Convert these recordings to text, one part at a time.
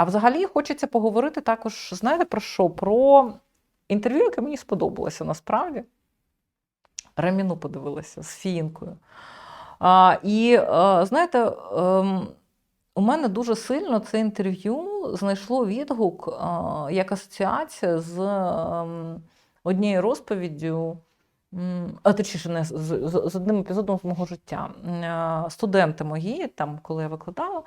А взагалі хочеться поговорити також, знаєте, про що? Про інтерв'ю, яке мені сподобалося насправді. Раміну подивилася з Фіїнкою. А, і а, знаєте, ем, у мене дуже сильно це інтерв'ю знайшло відгук а, як асоціація з ем, однією розповіддю, а точніше, не з, з, з одним епізодом з мого життя. Студенти мої, там, коли я викладала,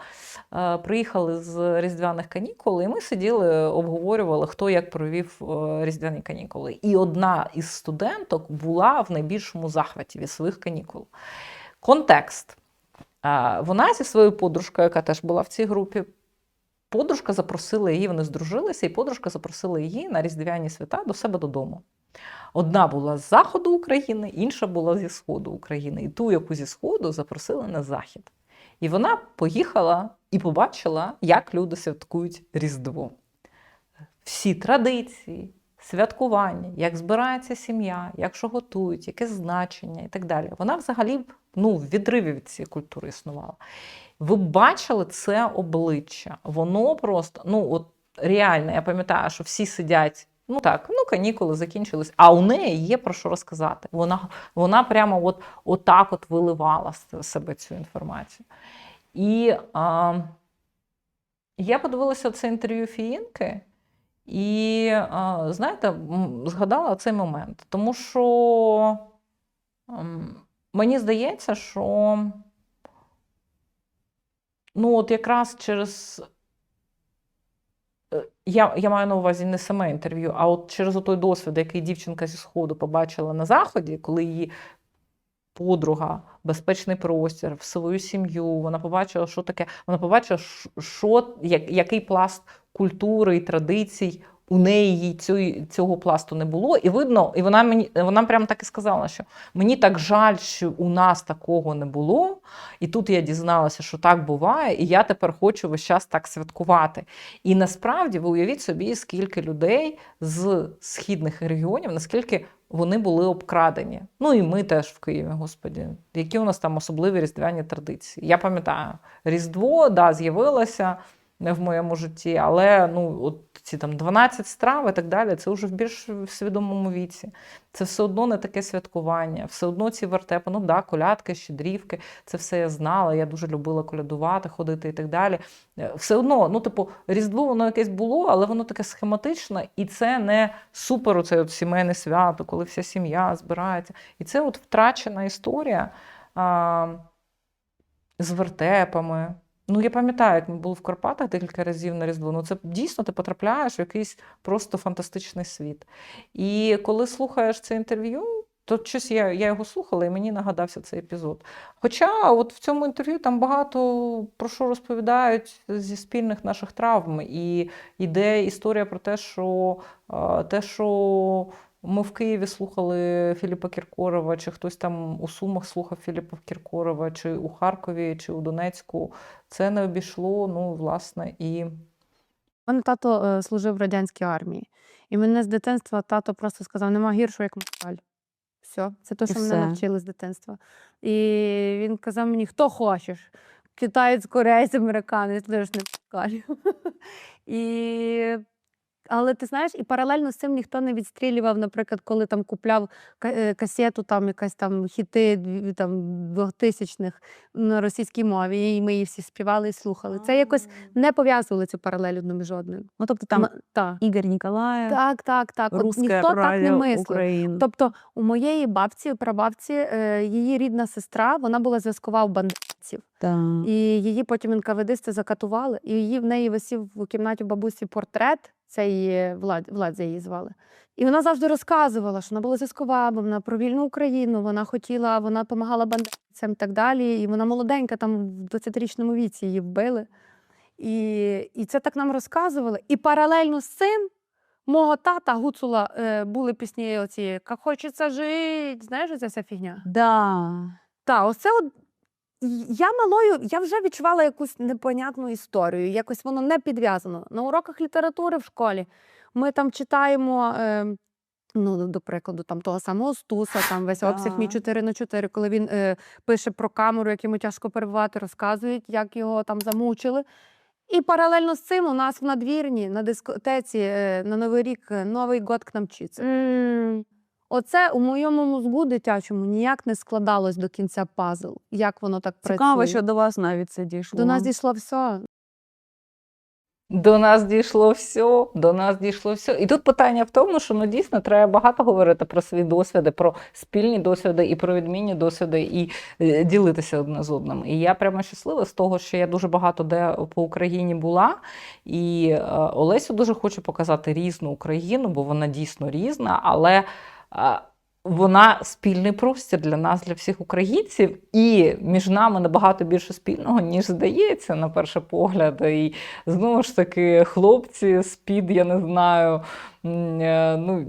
приїхали з різдвяних канікул, і ми сиділи, обговорювали, хто як провів е, різдвяні канікули. І одна із студенток була в найбільшому захваті від своїх канікул. Контекст. Вона зі своєю подружкою, яка теж була в цій групі, подружка запросила її, вони здружилися, і подружка запросила її на різдвяні свята до себе додому. Одна була з заходу України, інша була зі сходу України. І ту, яку зі сходу, запросили на захід. І вона поїхала і побачила, як люди святкують Різдво. Всі традиції, святкування, як збирається сім'я, як що готують, яке значення і так далі. Вона взагалі ну, в відриві від цієї культури існувала. Ви бачили це обличчя. Воно просто, ну от реально, я пам'ятаю, що всі сидять. Ну так, ну канікули закінчились, а у неї є про що розказати. Вона, вона прямо от, отак от виливала себе цю інформацію. І а, я подивилася це інтерв'ю Фіїнки, і а, знаєте, згадала цей момент. Тому що м, мені здається, що ну, от якраз через. Е, Я, я маю на увазі не саме інтерв'ю, а от через той досвід, який дівчинка зі Сходу побачила на Заході, коли її подруга, безпечний простір, в свою сім'ю, вона побачила, що таке, вона побачила, що, як, який пласт культури і традицій у неї цього, пласту не було. І видно, і вона мені вона прямо так і сказала, що мені так жаль, що у нас такого не було. І тут я дізналася, що так буває, і я тепер хочу весь час так святкувати. І насправді ви уявіть собі, скільки людей з східних регіонів, наскільки вони були обкрадені. Ну і ми теж в Києві, господі. Які у нас там особливі різдвяні традиції? Я пам'ятаю, Різдво да, з'явилося в моєму житті, але ну, от ці там 12 страв і так далі, це вже в більш свідомому віці. Це все одно не таке святкування, все одно ці вертепи, ну да, колядки, щедрівки, це все я знала. Я дуже любила колядувати, ходити і так далі. Е, Все одно, ну, типу, Різдво воно якесь було, але воно таке схематичне, і це не супер оце от сімейне свято, коли вся сім'я збирається. І це от втрачена історія а, з вертепами. Ну, я пам'ятаю, як ми були в Карпатах декілька разів на Різдво. Ну, це дійсно ти потрапляєш в якийсь просто фантастичний світ. І коли слухаєш це інтерв'ю, то щось я, я його слухала, і мені нагадався цей епізод. Хоча от в цьому інтерв'ю там багато про що розповідають зі спільних наших травм. І йде історія про те, що те, що ми в Києві слухали Філіпа Кіркорова, чи хтось там у Сумах слухав Філіпа Кіркорова, чи у Харкові, чи у Донецьку. Це не обійшло, ну, власне, і У мене тато е, служив в радянській армії. І мене з дитинства тато просто сказав: нема гіршого, як москаль. Все, це те, що мене навчили з дитинства. І він казав мені, хто хочеш. Китаєць, кореєць, американець, лиш не москаль. І... Але ти знаєш, і паралельно з цим ніхто не відстрілював, наприклад, коли там купляв е, касету, там якась там хіти там, 2000-х на російській мові, і ми її всі співали і слухали. Це якось не пов'язували цю паралель одну між одним. Ну, тобто там та. Ігор Ніколаєв, Так, так, так. От ніхто так не мислив. Тобто у моєї бабці, прабабці, е, її рідна сестра, вона була зв'язкова в бандитів. І її потім НКВДисти закатували, і її в неї висів в кімнаті бабусі портрет. Це її Влад, Владзя її звали. І вона завжди розказувала, що вона була зв'язкова, бо вона про вільну Україну, вона хотіла, вона допомагала бандитцям і так далі. І вона молоденька, там в 20-річному віці її вбили. І, і це так нам розказували. І паралельно з цим мого тата Гуцула е, були пісні оці «Як хочеться жити», знаєш, оця вся фігня. Да. Та, оце от я малою, я вже відчувала якусь непонятну історію, якось воно не підв'язано. На уроках літератури в школі ми там читаємо. Е, Ну, до прикладу, там того самого Стуса, там весь обсяг мій 4 на 4, коли він е, пише про камеру, як йому тяжко перебувати, розказують, як його там замучили. І паралельно з цим у нас в надвірні на дискотеці е, на Новий рік е, Новий год к нам вчиться. Оце у моєму мозку дитячому ніяк не складалось до кінця пазл. Як воно так працює. Цікаво, що до вас навіть це дійшло. До нас дійшло все. До нас дійшло все, до нас дійшло все. І тут питання в тому, що ну дійсно треба багато говорити про свої досвіди, про спільні досвіди і про відмінні досвіди, і е, ділитися одне з одним. І я прямо щаслива з того, що я дуже багато де по Україні була. І е, Олесю дуже хочу показати різну Україну, бо вона дійсно різна, але. Вона спільний простір для нас, для всіх українців, і між нами набагато більше спільного, ніж здається, на перший погляд. І знову ж таки, хлопці з-під, я не знаю, е, ну,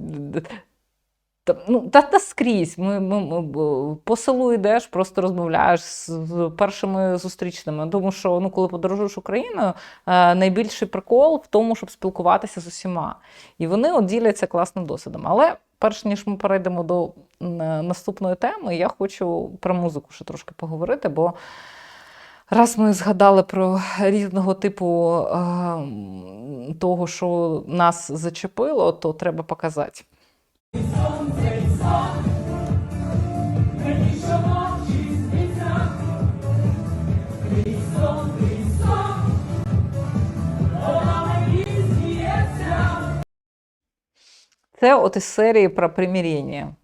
та, ну, та, та скрізь. Ми, ми, ми по селу йдеш, просто розмовляєш з, з першими зустрічними. Тому що ну, коли подорожуєш Україною, е, найбільший прикол в тому, щоб спілкуватися з усіма. І вони от діляться класним досвідом. Але перш ніж ми перейдемо до е, наступної теми, я хочу про музику ще трошки поговорити, бо раз ми згадали про різного типу е, того, що нас зачепило, то треба показати. Це от із серії про примирення.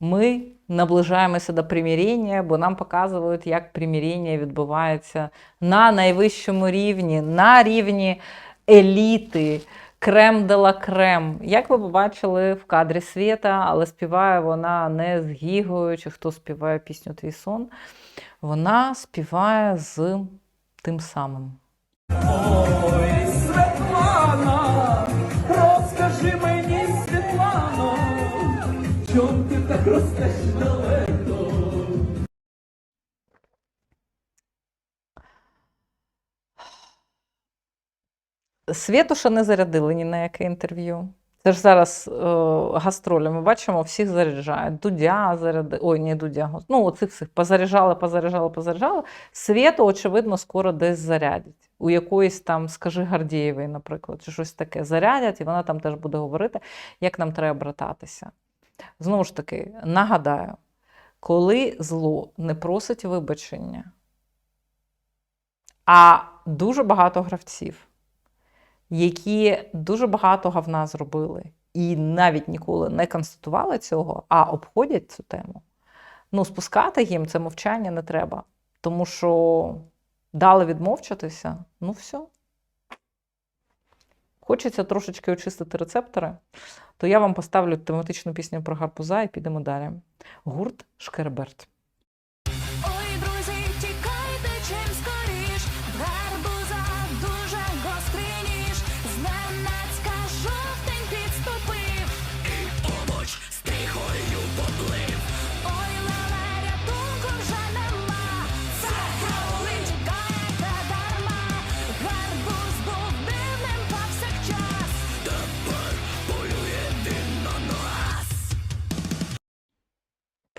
Ми наближаємося до примирення, бо нам показують, як примирення відбувається на найвищому рівні, на рівні еліти, крем де ла крем. Як ви побачили в кадрі світа, але співає вона не з Гігою, чи хто співає пісню Твій сон. Вона співає з тим самим. Ростеш? Світуша не зарядили ні на яке інтерв'ю. Це ж зараз е, гастролі. Ми бачимо, всіх заряджають. Дудя зарядили. Ой, не Дудя. Ну, оцих всіх позаряджали, позаряджали, позаряджали. Світу, очевидно, скоро десь зарядять. У якоїсь там, скажи Гардієвої, наприклад, чи щось таке зарядять, і вона там теж буде говорити, як нам треба брататися. Знову ж таки, нагадаю, коли зло не просить вибачення, а дуже багато гравців які дуже багато говна зробили і навіть ніколи не констатували цього, а обходять цю тему. Ну, спускати їм це мовчання не треба, тому що дали відмовчатися, ну все. Хочеться трошечки очистити рецептори, то я вам поставлю тематичну пісню про гарбуза і підемо далі. Гурт Шкерберт.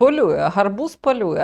Полює, гарбуз полює.